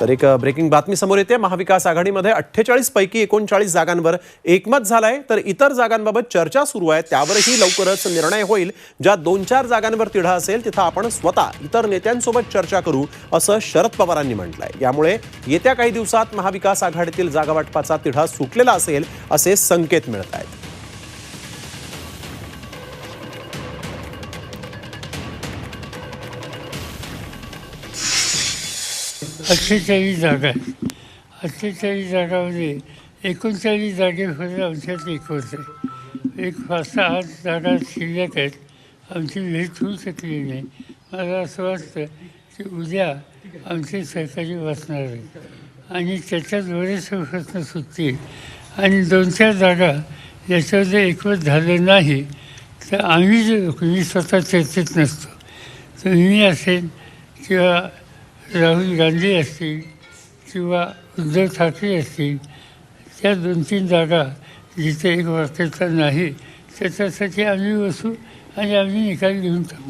तर एक ब्रेकिंग बातमी समोर येते. महाविकास आघाडीमध्ये अठ्ठेचाळीस पैकी एकोणचाळीस जागांवर एकमत झालंय. तर इतर जागांबाबत चर्चा सुरू आहे. त्यावरही लवकरच निर्णय होईल. ज्या दोन चार जागांवर तिढा असेल तिथं आपण स्वतः इतर नेत्यांसोबत चर्चा करू असं शरद पवारांनी म्हटलंय. यामुळे येत्या काही दिवसात महाविकास आघाडीतील जागावाटपाचा तिढा सुटलेला असेल असे संकेत मिळत आहेत अठ्ठेचाळीस जागा आहेत अठ्ठेचाळीस जागामध्ये एकोणचाळीस जागेमध्ये आमच्यात एक आहे एक पाच सहा आठ जागा शिल्लक आहेत. आमची भेट होऊ शकली नाही. मला असं वाटतं की उद्या आमचे सहकारी बसणार आहे आणि त्याच्यात बरेचसे प्रश्न सुटतील. आणि दोन चार जागा याच्यावर एकवत झालं नाही तर आम्ही जे मी स्वतः चर्चेत नसतो. तर मी असेल किंवा राहुल गांधी असतील किंवा उद्धव ठाकरे असतील त्या दोन तीन जागा जिथे एक वाक्यता नाही त्याच्यासाठी आम्ही बसू आणि आम्ही निकाल घेऊन टाकू